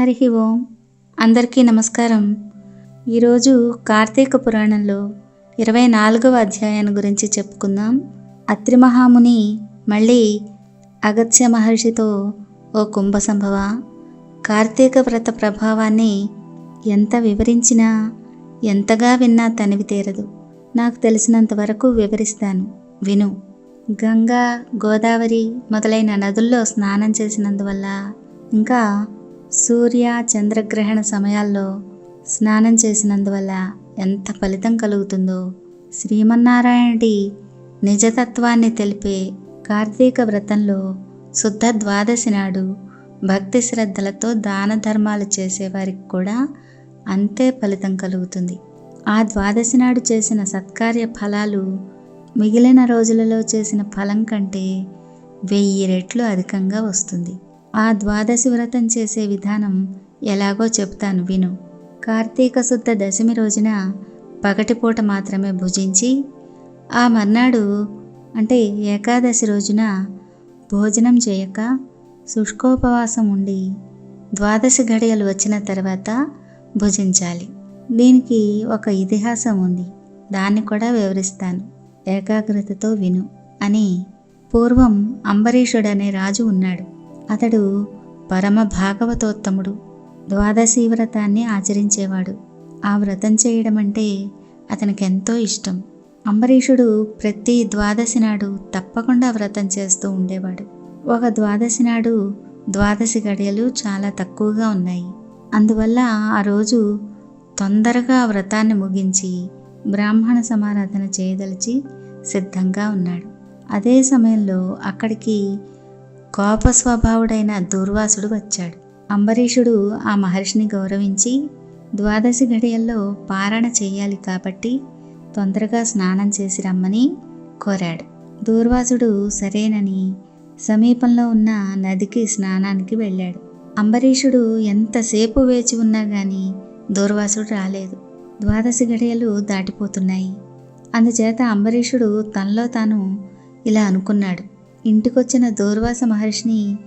హరి ఓం. అందరికీ నమస్కారం. ఈరోజు కార్తీక పురాణంలో ఇరవై నాలుగవ అధ్యాయాన్ని గురించి చెప్పుకుందాం. అత్రి మహాముని మళ్ళీ అగత్య మహర్షితో ఓ కుంభ సంభవ కార్తీక వ్రత ప్రభావాన్ని ఎంత వివరించినా ఎంతగా విన్నా తనివి తీరదు. నాకు తెలిసినంత వరకు వివరిస్తాను. విను. గంగా గోదావరి మొదలైన నదుల్లో స్నానం చేసినందువల్ల ఇంకా సూర్య చంద్రగ్రహణ సమయాల్లో స్నానం చేసినందువల్ల ఎంత ఫలితం కలుగుతుందో. శ్రీమన్నారాయణుడి నిజతత్వాన్ని తెలిపే కార్తీక వ్రతంలో శుద్ధ ద్వాదశి నాడు భక్తి శ్రద్ధలతో దాన ధర్మాలు చేసేవారికి కూడా అంతే ఫలితం కలుగుతుంది. ఆ ద్వాదశి నాడు చేసిన సత్కార్య ఫలాలు మిగిలిన రోజులలో చేసిన ఫలం కంటే వెయ్యి రెట్లు అధికంగా వస్తుంది. ఆ ద్వాదశి వ్రతం చేసే విధానం ఎలాగో చెప్తాను విను. కార్తీక శుద్ధ దశమి రోజున పగటిపూట మాత్రమే భుజించి ఆ మర్నాడు అంటే ఏకాదశి రోజున భోజనం చేయక శుష్కోపవాసం ఉండి ద్వాదశి గడియలు వచ్చిన తర్వాత భుజించాలి. దీనికి ఒక ఇతిహాసం ఉంది. దాన్ని కూడా వివరిస్తాను. ఏకాగ్రతతో విను అని పూర్వం అంబరీషుడనే రాజు ఉన్నాడు. అతడు పరమ భాగవతోత్తముడు. ద్వాదశి వ్రతాన్ని ఆచరించేవాడు. ఆ వ్రతం చేయడం అంటే అతనికి ఎంతో ఇష్టం. అంబరీషుడు ప్రతి ద్వాదశి నాడు తప్పకుండా వ్రతం చేస్తూ ఉండేవాడు. ఒక ద్వాదశి నాడు ద్వాదశి గడియలు చాలా తక్కువగా ఉన్నాయి. అందువల్ల ఆ రోజు తొందరగా ఆ వ్రతాన్ని ముగించి బ్రాహ్మణ సమారాధన చేయదలిచి సిద్ధంగా ఉన్నాడు. అదే సమయంలో అక్కడికి కోప స్వభావుడైన దూర్వాసుడు వచ్చాడు. అంబరీషుడు ఆ మహర్షిని గౌరవించి ద్వాదశి గడియల్లో పారణ చేయాలి కాబట్టి తొందరగా స్నానం చేసి రమ్మని కోరాడు. దూర్వాసుడు సరేనని. సమీపంలో ఉన్న నదికి స్నానానికి వెళ్ళాడు. అంబరీషుడు ఎంతసేపు వేచి ఉన్నా గాని దూర్వాసుడు రాలేదు. ద్వాదశి గడియలు దాటిపోతున్నాయి. అందుచేత అంబరీషుడు తనలో తాను ఇలా అనుకున్నాడు. ఇంటికొచ్చిన దూర్వాస మహర్షిని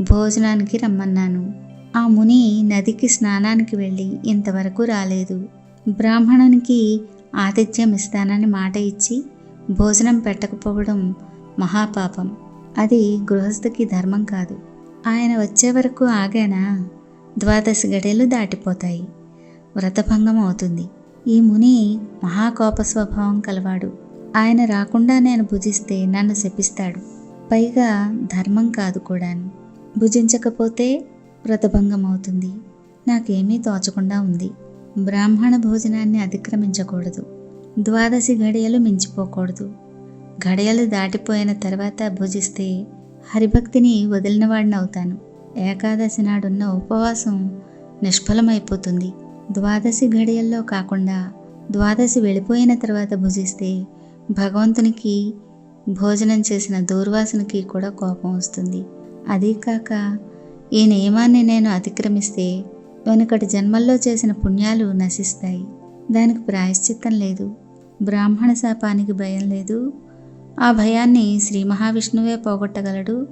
భోజనానికి రమ్మన్నాను. ఆ ముని నదికి స్నానానికి వెళ్ళి ఇంతవరకు రాలేదు. బ్రాహ్మణునికి ఆతిథ్యం ఇస్తానని మాట ఇచ్చి భోజనం పెట్టకపోవడం మహాపాపం. అది గృహస్థుకి ధర్మం కాదు. ఆయన వచ్చే వరకు ఆగానా ద్వాదశ గడియలు దాటిపోతాయి. వ్రతభంగం అవుతుంది. ఈ ముని మహాకోప స్వభావం కలవాడు. ఆయన రాకుండా నేను భుజిస్తే నన్ను శపిస్తాడు. పైగా ధర్మం కాదు కూడాను. భుజించకపోతే వ్రతభంగం అవుతుంది నాకేమీ తోచకుండా ఉంది. బ్రాహ్మణ భోజనాన్ని అతిక్రమించకూడదు. ద్వాదశి గడియలు మించిపోకూడదు. గడియలు దాటిపోయిన తర్వాత భుజిస్తే హరిభక్తిని వదిలినవాడిని అవుతాను ఏకాదశి నాడున్న ఉపవాసం నిష్ఫలమైపోతుంది. ద్వాదశి గడియల్లో కాకుండా ద్వాదశి వెళ్ళిపోయిన తర్వాత భుజిస్తే భగవంతునికి భోజనం చేసిన దూర్వాసనకి కూడా కోపం వస్తుంది. అదీ కాక ఈ నియమాన్ని నేను అతిక్రమిస్తే వెనుకటి జన్మల్లో చేసిన పుణ్యాలు నశిస్తాయి. దానికి ప్రాయశ్చిత్తం లేదు. బ్రాహ్మణ శాపానికి భయం లేదు. ఆ భయాన్ని శ్రీ మహావిష్ణువే పోగొట్టగలడు.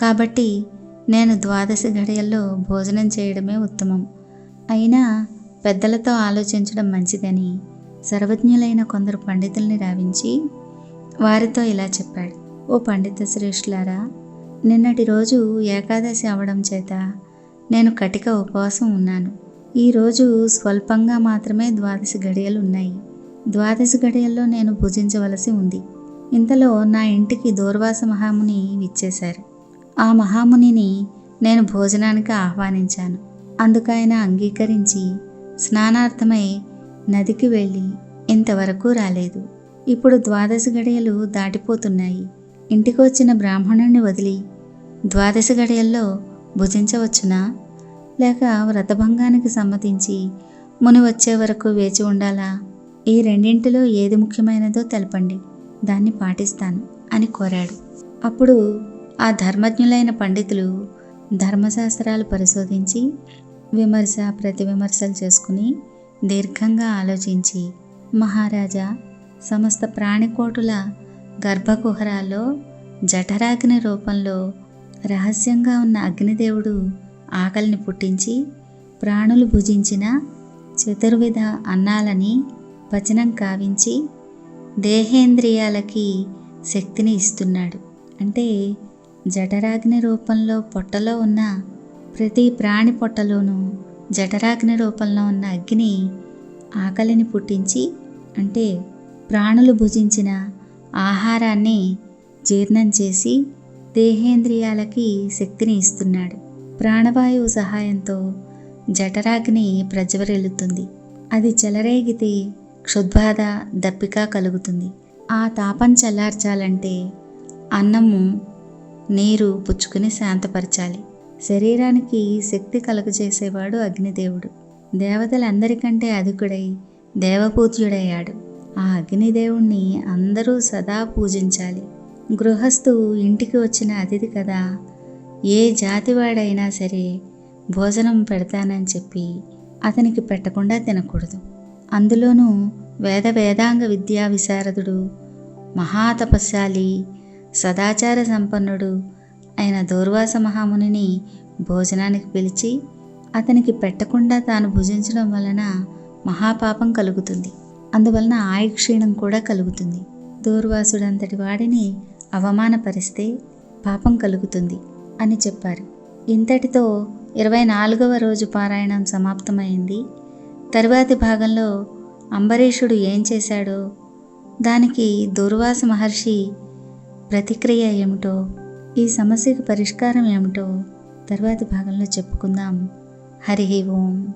కాబట్టి నేను ద్వాదశి గడియల్లో భోజనం చేయడమే ఉత్తమం. అయినా పెద్దలతో ఆలోచించడం మంచిదని సర్వజ్ఞులైన కొందరు పండితుల్ని రావించి వారితో ఇలా చెప్పాడు. ఓ పండిత శ్రేష్ఠులారా నిన్నటి రోజు ఏకాదశి అవడం చేత నేను కటిక ఉపవాసం ఉన్నాను. ఈరోజు స్వల్పంగా మాత్రమే ద్వాదశి గడియలు ఉన్నాయి. ద్వాదశి గడియల్లో నేను భుజించవలసి ఉంది. ఇంతలో నా ఇంటికి దూర్వాస మహాముని విచ్చేశారు. ఆ మహామునిని నేను భోజనానికి ఆహ్వానించాను. అందుకైన అంగీకరించి స్నానార్థమై నదికి వెళ్ళి ఇంతవరకు రాలేదు. ఇప్పుడు ద్వాదశి గడియలు దాటిపోతున్నాయి. ఇంటికి వచ్చిన బ్రాహ్మణుణ్ణి వదిలి ద్వాదశి గడియల్లో భుజించవచ్చునా? లేక వ్రతభంగానికి సమ్మతించి ముని వచ్చే వరకు వేచి ఉండాలా? ఈ రెండింటిలో ఏది ముఖ్యమైనదో తెలపండి. దాన్ని పాటిస్తాను అని కోరాడు. అప్పుడు ఆ ధర్మజ్ఞులైన పండితులు ధర్మశాస్త్రాలు పరిశోధించి విమర్శ ప్రతి విమర్శలు చేసుకుని దీర్ఘంగా ఆలోచించి మహారాజా సమస్త ప్రాణికోటుల గర్భకుహరాల్లో జఠరాగ్ని రూపంలో రహస్యంగా ఉన్న అగ్నిదేవుడు ఆకలిని పుట్టించి ప్రాణులు భుజించిన చతుర్విధ అన్నాలని వచనం కావించి దేహేంద్రియాలకి శక్తిని ఇస్తున్నాడు. అంటే జఠరాగ్ని రూపంలో పొట్టలో ఉన్న ప్రతి ప్రాణి పొట్టలోనూ జఠరాగ్ని రూపంలో ఉన్న అగ్ని ఆకలిని పుట్టించి అంటే ప్రాణులు భుజించిన ఆహారాన్ని జీర్ణం చేసి దేహేంద్రియాలకి శక్తిని ఇస్తున్నాడు. ప్రాణవాయువు సహాయంతో జఠరాగ్ని ప్రజ్వరిల్లుతుంది. అది చెలరేగితే క్షుద్బాధ దప్పిక కలుగుతుంది. ఆ తాపం చల్లార్చాలంటే అన్నము నీరు పుచ్చుకుని శాంతపరచాలి. శరీరానికి శక్తి కలుగజేసేవాడు అగ్నిదేవుడు. దేవతలందరికంటే అధికుడై దేవపూజ్యుడయ్యాడు ఆ అగ్నిదేవుణ్ణి అందరూ సదా పూజించాలి. గృహస్థు ఇంటికి వచ్చిన అతిథి కదా. ఏ జాతివాడైనా సరే భోజనం పెడతానని చెప్పి అతనికి పెట్టకుండా తినకూడదు. అందులోనూ వేద వేదాంగ విద్యా విశారదుడు మహాతపశాలి సదాచార సంపన్నుడు అయిన దూర్వాస మహామునిని భోజనానికి పిలిచి అతనికి పెట్టకుండా తాను భుజించడం వలన మహాపాపం కలుగుతుంది. అందువలన ఆయుక్షీణం కూడా కలుగుతుంది. దూర్వాసుడంతటి వాడిని అవమానపరిస్తే పాపం కలుగుతుంది అని చెప్పారు. ఇంతటితో ఇరవై నాలుగవ రోజు పారాయణం సమాప్తమైంది. తరువాతి భాగంలో అంబరీషుడు ఏం చేశాడో దానికి దుర్వాస మహర్షి ప్రతిక్రియ ఏమిటో ఈ సమస్యకు పరిష్కారం ఏమిటో తర్వాతి భాగంలో చెప్పుకుందాం. హరి ఓం.